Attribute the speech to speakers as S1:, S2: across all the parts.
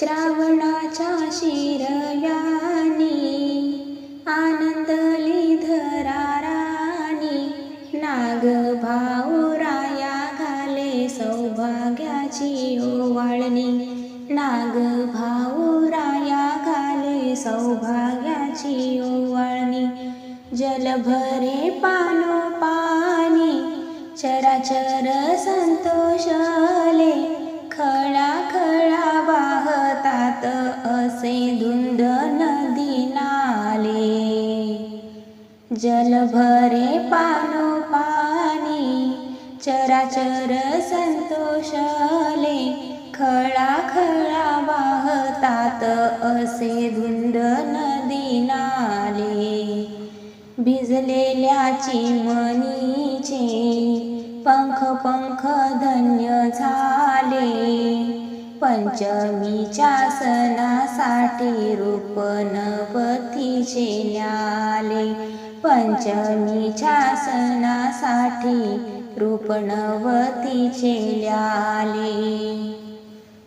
S1: श्रावणाच्या शिरयानी आनंदली धरारानी नाग भाऊराया घाले सौभाग्याची ओवाळणी. नाग भाऊराया घाले सौभाग्याची ओवाळणी. जलभरे पानो पाणी चराचर संतोष जलभरे पानो पाणी चराचर संतोषले खळा खळा वाहतात असे धुंद नदी नाले भिजलेल्या चिमणीचे पंख पंख धन्य झाले. पंचमीच्या सणासाठी रूप नवतीचे न्याले. पंचमीच्या सणासाठी रूप नवतीचे ल्याले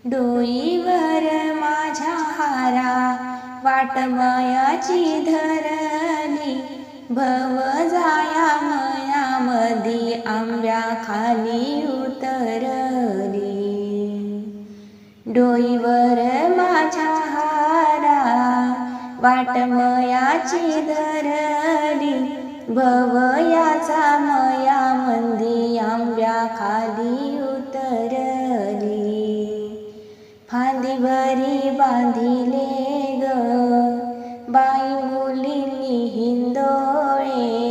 S1: डोईवर माझ्या हारा वाटमयाची धरली. भव जाया मयामधी आंब्या खाली उतरली. डोईवर माझ्या हारा वाटमयाची धरली भवयाचा मया मंदी आंब्या खाली उतरली. फांदीवरी बांधिले ग बाई मुलींनी हिंदोळे.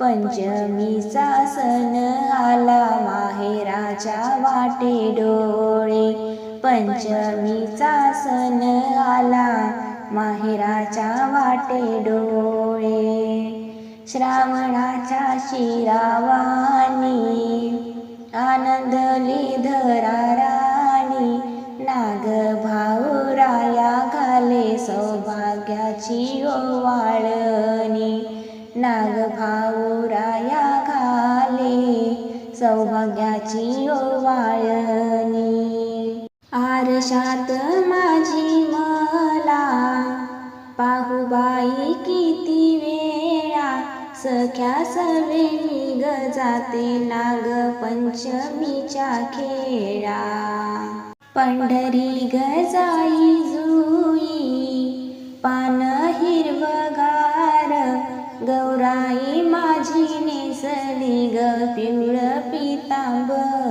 S1: पंचमीचा सण आला माहेराच्या वाटे डोळे. पंचमीचा सण आला माहेराच्या वाटे डोळे श्रावणाच्या शिरावानी आनंदली धराराणी नाग भाऊराया घाले सौभाग्याची ओवाळणी नाग भाऊराया घाले सौभाग्याची ओवाळणी. आरशात माझी मला पाहुबाई किती वेळा सख्या सवे निग जाते नाग पंचमीच्या खेळा. पंढरी गजाई जुई पान हिरवगार गौराई माझी नेसली ग पिवळ पितांबर.